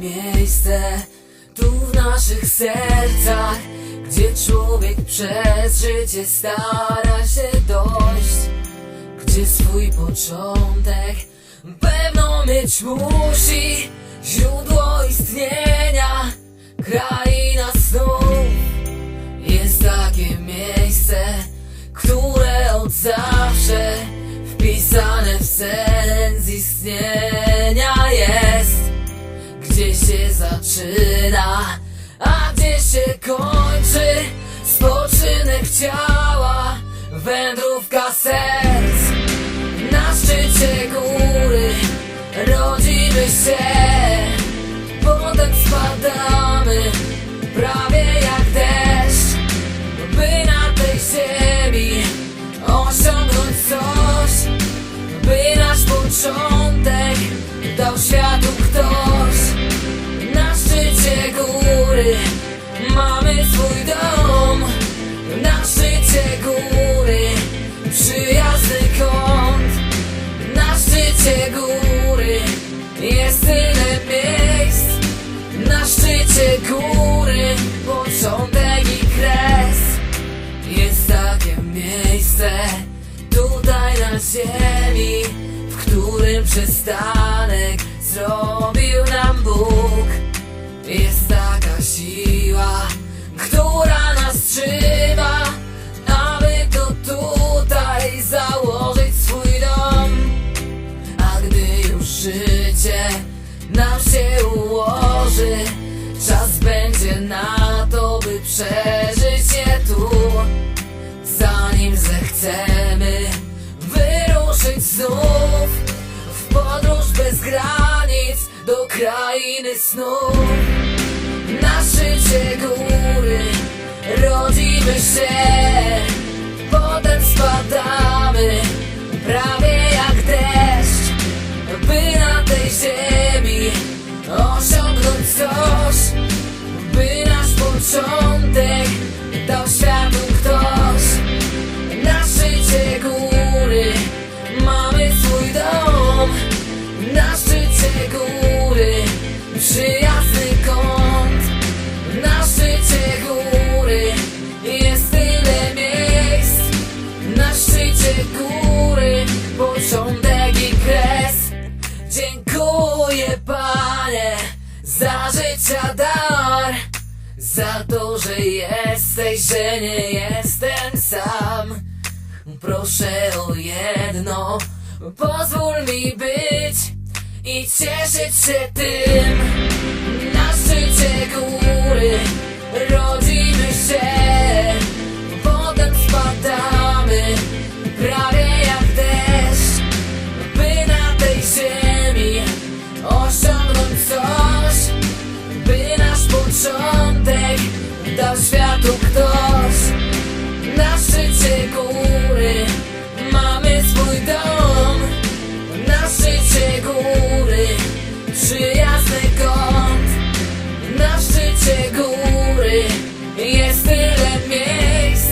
miejsce tu w naszych sercach, gdzie człowiek przez życie stara się dojść, gdzie swój początek pewno mieć musi źródło istnienia, gdzie się kończy spoczynek ciała, wędrówka serc. Na szczycie góry rodzimy się, potem spadamy, prawie jak deszcz, by na tej ziemi osiągnąć coś, by nasz początek swój dom, na szczycie góry przyjazny kąt. Na szczycie góry jest tyle miejsc. Na szczycie góry początek i kres. Jest takie miejsce tutaj na ziemi W którym przystanek zrobił nam się ułoży. Czas będzie na to, by przeżyć je tu. Zanim zechcemy wyruszyć znów W podróż bez granic do krainy snów. Na szczycie góry rodzimy się początek dał światu ktoś. Na szczycie góry mamy swój dom. Na szczycie góry przyjazny Za to, że jesteś, że nie jestem sam Proszę o jedno, pozwól mi być i cieszyć się tym. Na szczycie góry światu ktoś. Na szczycie góry mamy swój dom. Na szczycie góry przyjazny kąt. Na szczycie góry jest tyle miejsc.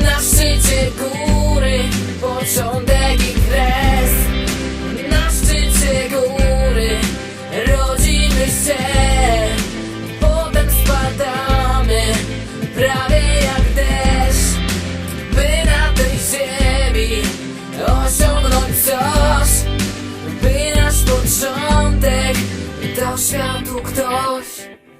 Na szczycie góry początek By